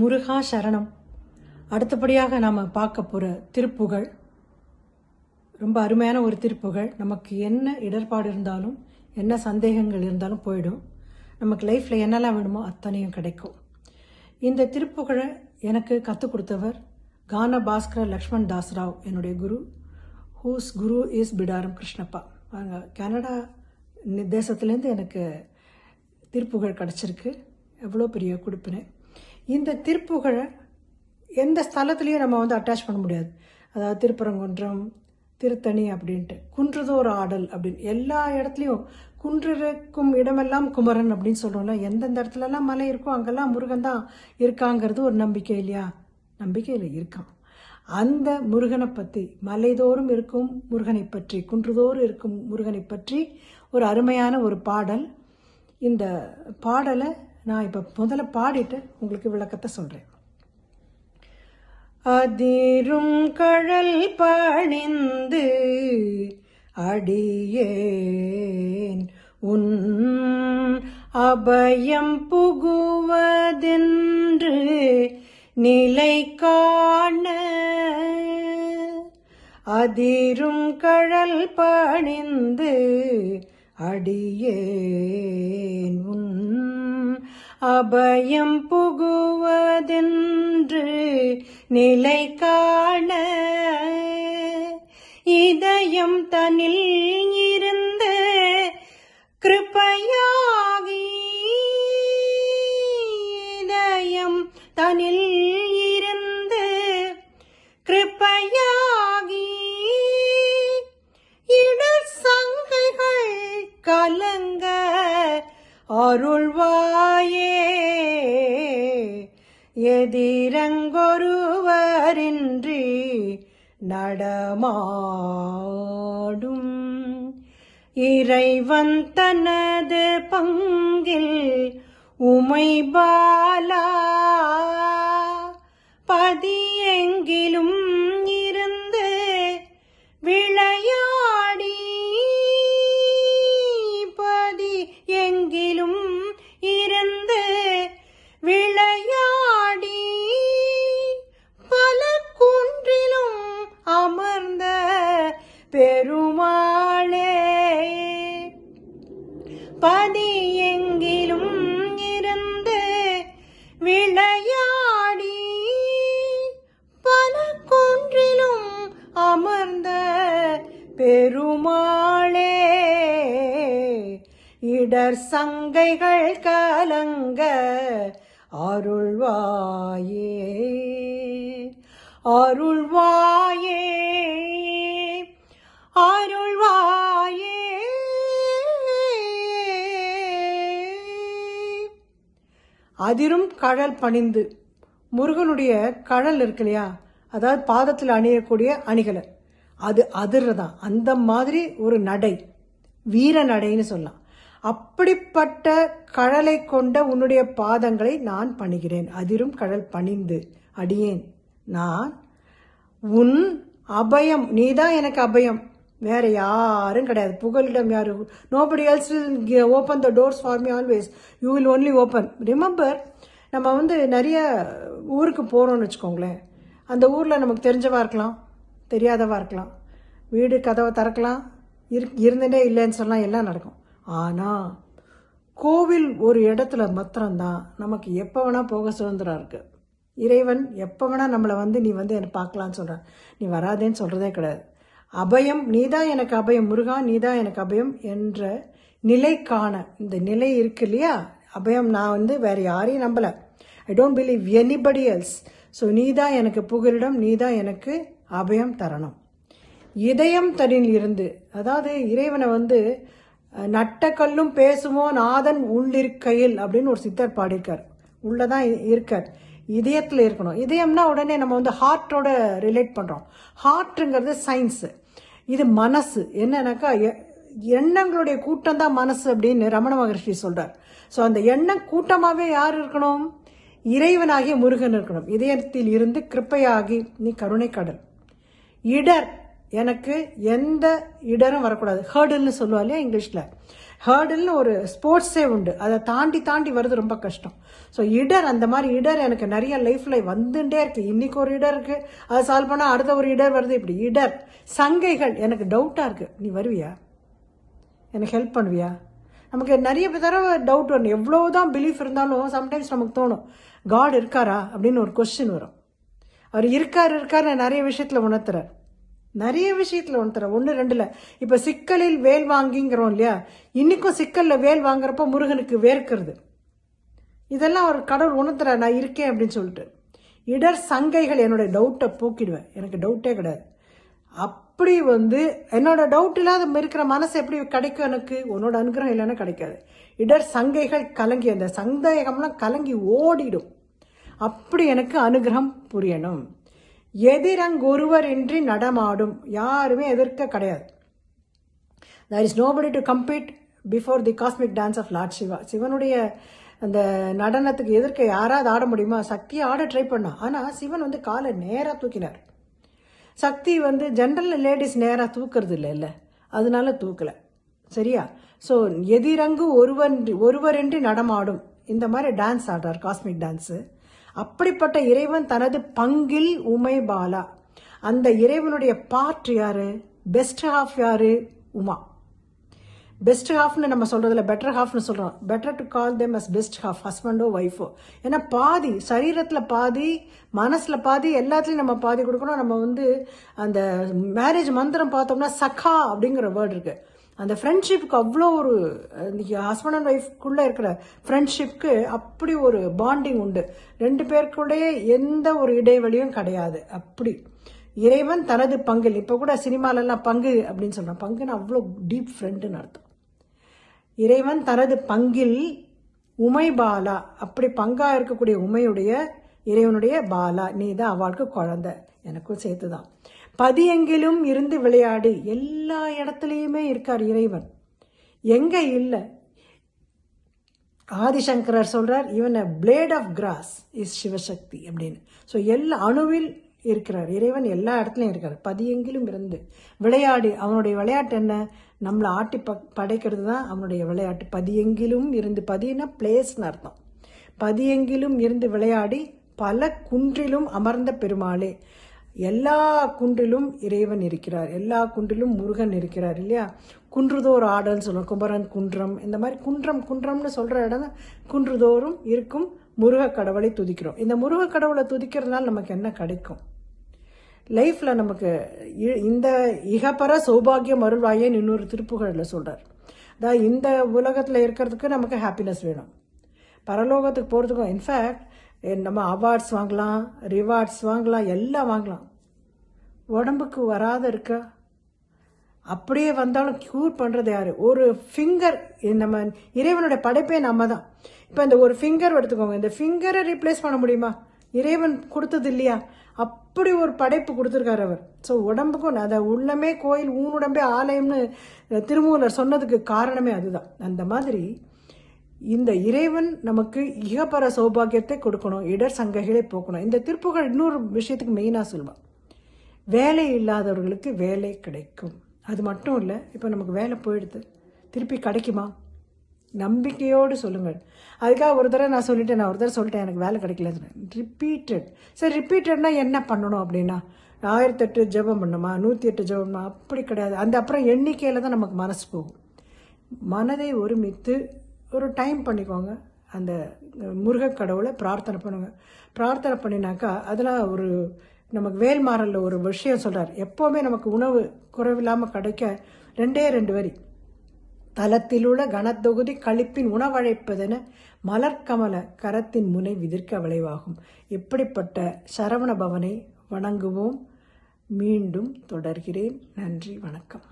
முருகா சரணம். அடுத்தபடியாக நாம் பார்க்க போகிற திருப்புகழ். ரொம்ப அருமையான ஒரு திருப்புகழ். நமக்கு என்ன இடர்பாடு இருந்தாலும் என்ன சந்தேகங்கள் இருந்தாலும் போயிடும். நமக்கு லைஃப்பில் என்னெல்லாம் வேணுமோ அத்தனையும் கிடைக்கும். இந்த திருப்புகழை எனக்கு கற்றுக் கொடுத்தவர் கான பாஸ்கர லக்ஷ்மண் தாஸ்ராவ் என்னுடைய குரு ஹூஸ் குரு இஸ் பிடாரம் கிருஷ்ணப்பா அவங்க கனடா தேசத்துலேருந்து எனக்கு திருப்புகழ் கிடச்சிருக்கு. எவ்வளோ பெரிய கொடுப்பினை. இந்த திருப்புகழை எந்த ஸ்தலத்துலேயும் நம்ம வந்து அட்டாச் பண்ண முடியாது. அதாவது திருப்பரங்குன்றம் திருத்தணி அப்படின்ட்டு. குன்றுதோர் ஆடல் அப்படின்னு எல்லா இடத்துலையும் குன்றிருக்கும் இடமெல்லாம் குமரன் அப்படின்னு சொல்கிறோம்ல எந்தெந்த இடத்துலலாம் மலை இருக்கோ அங்கெல்லாம் முருகன் தான் இருக்காங்கிறது ஒரு நம்பிக்கை இல்லையா? நம்பிக்கையில் இருக்கான். அந்த முருகனை பற்றி மலைதோறும் இருக்கும் முருகனை பற்றி குன்றுதோறும் இருக்கும் முருகனை பற்றி ஒரு அருமையான ஒரு பாடல். இந்த பாடலை நான் இப்போ முதல்ல பாடிட்டு உங்களுக்கு விளக்கத்தை சொல்கிறேன் அதிரும் கழல் பணிந்து அடியேன். உன் அபயம் புகுவதென்று நிலை காண. அதிரும் கழல் பணிந்து அடியேன். உன் அபயம் புகுவதென்று நிலை காண இதயம் தனில் இருந்த கிருப்பையாகி இதயம் தனில் இருந்து கிருப்பையாகி இடர் சங்கைகள் கலங்க அருள்வாயே எதிரங்கொருவரின்றி நடமாடும். இறைவன் தனது பங்கில் உமை பாலா பதியெங்கிலும் இருந்து விளையா பதி எங்கிலும் இருந்து விளையாடி பல குன்றிலும் அமர்ந்த பெருமாளே இடர் சங்கைகள் கலங்க அருள்வாயே. அருள்வாயே அருள்வாயே. அதிரும் கழல் பணிந்து. முருகனுடைய கழல் இருக்கு இல்லையா அதாவது பாதத்தில் அணியக்கூடிய அணிகலை அது அதிர்றதான் அந்த மாதிரி ஒரு நடை. வீர நடைன்னு சொல்லலாம். அப்படிப்பட்ட கழலை கொண்ட உன்னுடைய பாதங்களை நான் பணிகிறேன். அதிரும் கழல் பணிந்து. அடியேன். நான் உன் அபயம். நீதான் எனக்கு அபயம். வேற யாரும் கிடையாது. புகலிடம் யாரும் nobody else open the doors for me always you will only open remember நம்ம வந்து நிறைய ஊருக்கு போகிறோம்னு வச்சுக்கோங்களேன். அந்த ஊரில் நமக்கு தெரிஞ்சவா இருக்கலாம்? தெரியாதவா இருக்கலாம். வீடு கதவை திறக்கலாம். இரு இருந்துட்டே இல்லைன்னு சொன்னால் எல்லாம் நடக்கும். ஆனால் கோவில் ஒரு இடத்துல மாத்திரம்தான் நமக்கு எப்போ வேணால் போக சுதந்திரம் இருக்குது இறைவன் எப்போ வேணால் நம்மளை வந்து நீ வந்து என்னை பார்க்கலான்னு சொல்கிறான் நீ வராதேன்னு சொல்கிறதே கிடையாது. அபயம் நீதான் எனக்கு அபயம் முருகா நீதான் எனக்கு அபயம் என்ற நிலை காண இந்த நிலை இருக்கு இல்லையா? அபயம் நான் வந்து வேறு யாரையும் நம்பலை. I don't believe anybody else so நீதான் எனக்கு புகலிடம் நீதான் எனக்கு அபயம் தரணும். இதயம் தனில் இருந்து அதாவது இறைவனை வந்து நட்டக்கல்லும் பேசுமோ நாதன் உள்ளிருக்கையில் அப்படின்னு ஒரு சித்தர் பாடியிருக்கார். உள்ளதான் இருக்கார். இதயத்தில் இருக்கணும். இதயம்னா உடனே நம்ம வந்து ஹார்ட்டோட ரிலேட் பண்ணுறோம் ஹார்ட்டுங்கிறது சயின்ஸு இது மனசு. என்னன்னாக்கா எ- எண்ணங்களுடைய கூட்டம் தான் மனசு அப்படின்னு ரமண மகர்ஷி சொல்றார். ஸோ அந்த எண்ணம் கூட்டமாகவே யார் இருக்கணும்? இறைவனாகிய முருகன் இருக்கணும். இதயத்தில் இருந்து கிருப்பையாகி நீ கருணை கடல். இடர். எனக்கு எந்த இடரும் வரக்கூடாது. ஹேர்டுன்னு சொல்லுவா இல்லையா இங்கிலீஷில். ஹேர்டுல்னு ஒரு ஸ்போர்ட்ஸே உண்டு. அதை தாண்டி தாண்டி வருது ரொம்ப கஷ்டம். ஸோ இடர் அந்த மாதிரி இடர் எனக்கு நிறைய லைஃப்பில் வந்துட்டே இருக்குது இன்றைக்கி ஒரு இடர் இருக்குது அதை சால்வ் பண்ணால் அடுத்த ஒரு இடர் வருது. இப்படி இடர். சங்கைகள். எனக்கு டவுட்டாக இருக்குது நீ வருவியா? எனக்கு ஹெல்ப் பண்ணுவியா? நமக்கு நிறைய தடவை டவுட் வரும் எவ்வளோ தான் பிலீஃப் இருந்தாலும் சம்டைம்ஸ் நமக்கு தோணும் காட் இருக்காரா? அப்படின்னு ஒரு கொஸ்டின் வரும். அவர் இருக்கார் இருக்காரு நிறைய விஷயத்தில் உணர்த்துறார். நிறைய விஷயத்தில் ஒன்று தர ஒன்று ரெண்டில். இப்போ சிக்கலில் வேல் வாங்கிங்கிறோம் இல்லையா? இன்னைக்கும் சிக்கலில் வேல் வாங்குறப்ப முருகனுக்கு வேர்க்கிறது. இதெல்லாம் ஒரு கடவுள் உணர்த்துற நான் இருக்கேன் அப்படின்னு சொல்லிட்டு. இடர் சங்கைகள் என்னோட டவுட்டை போக்கிடுவேன். எனக்கு டவுட்டே கிடையாது. அப்படி வந்து என்னோட டவுட் இல்லாத இருக்கிற மனசு எப்படி கிடைக்கும் எனக்கு? உன்னோட அனுகிரகம் இல்லைன்னா கிடைக்காது. இடர் சங்கைகள் கலங்கி அந்த சந்தேகம்லாம் கலங்கி ஓடிடும். அப்படி எனக்கு அனுகிரகம் புரியணும். எதிரங்கொருவர் இன்றி நடமாடும். யாருமே எதிர்க்க கிடையாது. There is nobody to compete before the cosmic dance of Lord Shiva சிவனுடைய அந்த நடனத்துக்கு எதிர்க்க யாராவது ஆட முடியுமா? சக்தியை ஆட ட்ரை பண்ணா. ஆனால் சிவன் வந்து காலை நேராக தூக்கினார். சக்தி வந்து ஜென்ரல் லேடிஸ் நேராக தூக்கிறது இல்லை இல்லை அதனால தூக்கலை. சரியா? ஸோ எதிரங்கு ஒருவன் ஒருவரின்றி நடமாடும். இந்த மாதிரி டான்ஸ் ஆடுறார் காஸ்மிக் டான்ஸு அப்படிப்பட்ட இறைவன் தனது பங்கில் உமை பாலா. அந்த இறைவனுடைய பார்ட் யாரு? பெஸ்ட் ஹாஃப் யாரு? உமா. பெஸ்ட் ஹாஃப்னு நம்ம சொல்றதுல பெட்டர் ஹாஃப்னு சொல்றோம். Better to call them as best half ஹஸ்பண்டோ ஒய்ஃபோ ஏன்னா பாதி சரீரத்தில் பாதி மனசில் பாதி எல்லாத்துலேயும் நம்ம பாதி கொடுக்கணும். நம்ம வந்து அந்த மேரேஜ் மந்திரம் பார்த்தோம்னா சக்கா அப்படிங்கிற வேர்டு இருக்கு. அந்த ஃப்ரெண்ட்ஷிப்புக்கு அவ்வளோ ஒரு ஹஸ்பண்ட் அண்ட் ஒய்ஃப்குள்ளே இருக்கிற ஃப்ரெண்ட்ஷிப்க்கு அப்படி ஒரு பாண்டிங் உண்டு. ரெண்டு பேருக்குள்ளேயே எந்த ஒரு இடைவெளியும் கிடையாது. அப்படி. இறைவன் தனது பங்கில் இப்போ கூட சினிமாலெல்லாம் பங்கு அப்படின்னு சொல்கிறான் பங்குன்னு அவ்வளோ டீப் ஃப்ரெண்டுன்னு அர்த்தம். இறைவன் தனது பங்கில் உமைபாலா அப்படி பங்காக இருக்கக்கூடிய உமையுடைய இறைவனுடைய பாலா நீ தான் அவளுக்கு குழந்தை. எனக்கும் சேர்த்து தான் பதியெங்கிலும் இருந்து விளையாடி. எல்லா இடத்துலையுமே இருக்கார் இறைவன். எங்க இல்லை? ஆதிசங்கரர் சொல்றார் இவன் blade of grass is Shivashakti அப்படின்னு. ஸோ எல்லா அணுவில் இருக்கிறார். இறைவன் எல்லா இடத்துலையும் இருக்கார். பதியெங்கிலும் இருந்து. விளையாடி. அவனுடைய விளையாட்டு என்ன? நம்மளை ஆட்டி ப படைக்கிறது தான் அவனுடைய விளையாட்டு. பதியெங்கிலும் இருந்து. பதினா பிளேஸ்னு அர்த்தம். பதியெங்கிலும் இருந்து விளையாடி பல குன்றிலும் அமர்ந்த பெருமாளே எல்லா குன்றிலும் இறைவன் இருக்கிறார் எல்லா குன்றிலும் முருகன் இருக்கிறார் இல்லையா? குன்றுதோர் ஆடல்னு சொல்லுவோம் குமரன் குன்றம் இந்த மாதிரி குன்றம் குன்றம்னு சொல்கிற இடம் குன்றுதோறும் இருக்கும் முருக கடவுளை துதிக்கிறோம். இந்த முருக கடவுளை துதிக்கிறதுனால நமக்கு என்ன கிடைக்கும்? லைஃப்பில் நமக்கு இ- இந்த இகப்பர சௌபாகியம் அருள்வாயேன்னு இன்னொரு திருப்புகழில் சொல்கிறார் அதாவது இந்த உலகத்தில் இருக்கிறதுக்கு நமக்கு ஹாப்பினஸ் வேணும். பரலோகத்துக்கு போகிறதுக்கும் இன்ஃபேக்ட் நம்ம அவார்ட்ஸ் வாங்கலாம் ரிவார்ட்ஸ் வாங்கலாம் எல்லாம் வாங்கலாம். உடம்புக்கு வராத இருக்கா? அப்படியே வந்தாலும் க்யூர் பண்ணுறது யார்? ஒரு ஃபிங்கர் நம்ம இறைவனுடைய படைப்பே நம்ம தான் இப்போ இந்த ஒரு ஃபிங்கர் எடுத்துக்கோங்க. இந்த ஃபிங்கரை ரீப்ளேஸ் பண்ண முடியுமா? இறைவன் கொடுத்தது இல்லையா? அப்படி ஒரு படைப்பு கொடுத்துருக்காரு அவர். ஸோ உடம்புக்கும் அதை உள்ளமே கோயில் ஊனுடம்பே ஆலயம்னு திருமூலர் சொன்னதுக்கு காரணமே அதுதான். அந்த மாதிரி இந்த இறைவன் நமக்கு இகப்பர சௌபாகியத்தை கொடுக்கணும் இடர் சங்கைகளை போக்கணும். இந்த திருப்புகள் இன்னொரு விஷயத்துக்கு மெயினாக சொல்லுவான். வேலை இல்லாதவர்களுக்கு வேலை கிடைக்கும். அது மட்டும் இல்லை இப்போ நமக்கு வேலை போயிடுது. திருப்பி கிடைக்குமா? நம்பிக்கையோடு சொல்லுங்கள். அதுக்காக ஒரு தடவை நான் சொல்லிட்டேன் நான் ஒரு தடவை சொல்லிட்டேன் எனக்கு வேலை கிடைக்கல. ரிப்பீட்டட் சரி ரிப்பீட்டட்னா என்ன பண்ணணும் அப்படின்னா ஆயிரத்தெட்டு ஜெபம் பண்ணுமா? நூற்றி எட்டு ஜபம் பண்ணுமா அப்படி கிடையாது. அந்த அப்புறம் எண்ணிக்கையில் தான் நமக்கு மனசு போகும். மனதை ஒருமித்து ஒரு டைம் பண்ணிக்கோங்க. அந்த முருகக்கடவுளை பிரார்த்தனை பண்ணுங்கள் பிரார்த்தனை பண்ணினாக்கா அதில் ஒரு நமக்கு வேல்மாறலில் ஒரு விஷயம் சொல்கிறார் எப்போவுமே நமக்கு உணவு குறைவில்லாமல் கிடைக்க ரெண்டே ரெண்டு வரி. தலத்திலுள்ள கனத்தொகுதி கழிப்பின் உணவழைப்பதென மலர்கமல கரத்தின் முனை விதிர்க்க விளைவாகும். இப்படிப்பட்ட சரவண பவனை வணங்குவோம். மீண்டும் தொடர்கிறேன். நன்றி வணக்கம்.